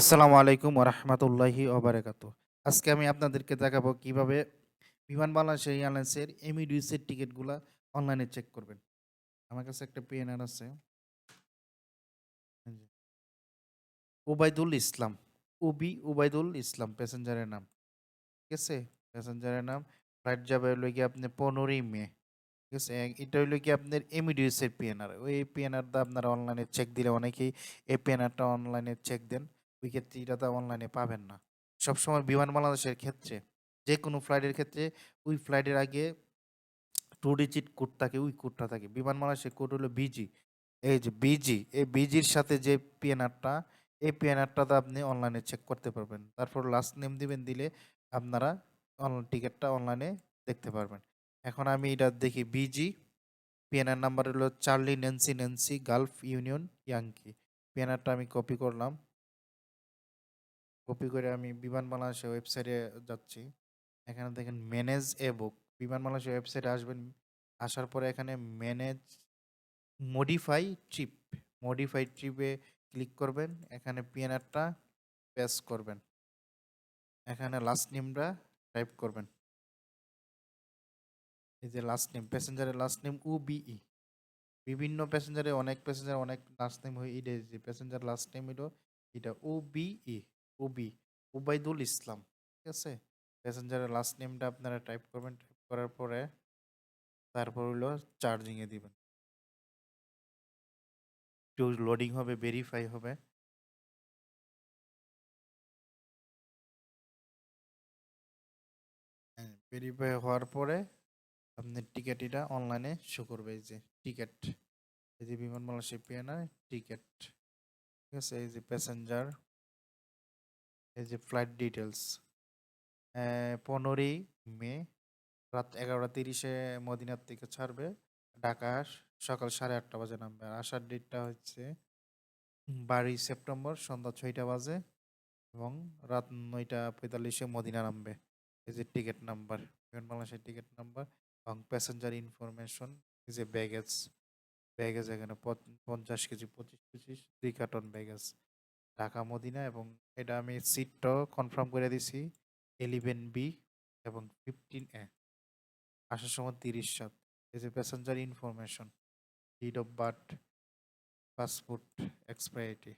আসসালামু আলাইকুম ওরহমতুল্লাহি ওবারাকাত আজকে আমি আপনাদেরকে দেখাবো কীভাবে বিমান বাংলাদেশ এয়ারলাইন্সের এমিডিউসের টিকিটগুলা অনলাইনে চেক করবেন। আমার কাছে একটা পিএনআর আছে। উবাইদুল ইসলাম। উবি উবাইদুল ইসলাম, প্যাসেঞ্জারের নাম। ঠিক আছে? প্যাসেঞ্জারের নাম। ফ্লাইট যাবে হলো কি আপনি পনেরোই মে। ঠিক আছে? এটা হইল কি আপনার এমিডিউসের পিএনআর ওই পিএনআরটা আপনারা অনলাইনে চেক দিলে অনেকেই এই পিএনআরটা অনলাইনে চেক দেন। তো অনলাইনে পাবেন না। সবসময় বিমান বাংলাদেশের ক্ষেত্রে যে কোনো ফ্লাইটের ক্ষেত্রে, ওই ফ্লাইটের আগে টু ডিজিট কোড থাকে, ওই কোডটা থাকে। বিমান বাংলাদেশের কোড হলো বিজি এই যে বিজি এই বিজির সাথে যে পিএনআরটা এই পিএনআরটাতে আপনি অনলাইনে চেক করতে পারবেন। তারপর লাস্ট নেম দিবেন, দিলে আপনারা অনলাইন টিকিটটা অনলাইনে দেখতে পারবেন। এখন আমি এটা দেখি বিজি পিএনআর নাম্বার হলো Charlie Nancy Nancy Gulf Union Yankee পিএনআরটা আমি কপি করলাম। কপি করে আমি বিমান বাংলাদেশের ওয়েবসাইটে যাচ্ছি। এখানে দেখেন ম্যানেজ এ বুক বিমান বাংলাদেশের ওয়েবসাইটে আসবেন, আসার পরে এখানে ম্যানেজ মডিফাই ট্রিপ মডিফাই ট্রিপে ক্লিক করবেন, এখানে পিএনআরটা পেস করবেন। এখানে লাস্ট নেমটা টাইপ করবেন। এই যে লাস্ট নেম প্যাসেঞ্জারের লাস্ট নেম উবিই বিভিন্ন প্যাসেঞ্জারে অনেক প্যাসেঞ্জার অনেক লাস্ট নেম হয় এটা যে প্যাসেঞ্জার লাস্ট নেম হলো এটা ওবিই ওবি উবাইদুল ইসলাম, ঠিক আছে? প্যাসেঞ্জারের লাস্ট নেমটা আপনারা টাইপ করবেন টাইপ করার পরে তারপর হলো চার্জিংয়ে দিবেন। একটু লোডিং হবে ভেরিফাই হবে। হ্যাঁ ভেরিফাই হওয়ার পরে আপনার টিকিট এটা অনলাইনে শো করবে, এই যে টিকিট এই যে বিমান বাংলাদেশের পিএনআর টিকিট ঠিক আছে, এই যে প্যাসেঞ্জার এই যে ফ্লাইট ডিটেলস পনেরোই মে রাত এগারোটা তিরিশে মদিনার থেকে ছাড়বে। ঢাকা সকাল সাড়ে আটটা বাজে নামবে। আসার ডেটটা হচ্ছে বারোই সেপ্টেম্বর সন্ধ্যা ছয়টা বাজে এবং রাত নয়টা পঁয়তাল্লিশে মদিনা নামবে। এই যে টিকিট নাম্বার বিমান বাংলাদেশের টিকিট নাম্বার এবং প্যাসেঞ্জার ইনফরমেশন এই যে ব্যাগেজ ব্যাগেজ এখানে পঞ্চ- পঞ্চাশ কেজি, পঁচিশ পঁচিশ দুই কার্টন ব্যাগেজ ঢাকা মদিনা এবং এটা আমি সিটটাও কনফার্ম করে দিছি এলিভেন বি এবং ফিফটিন এ আসার সময় তিরিশ সাত। এই যে passenger information date of birth passport expiry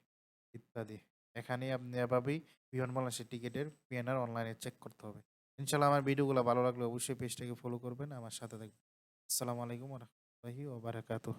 ইত্যাদি। এখানে আপনি এভাবেই বিমান বাংলাদেশের টিকিটের পিএনআর অনলাইনে চেক করতে হবে। ইনশাল্লাহ আমার ভিডিওগুলো ভালো লাগলে অবশ্যই পেজটাকে ফলো করবেন, আমার সাথে থাকবেন। আসসালামু আলাইকুম রহমতুল্লাহি ওবারাকাতুহ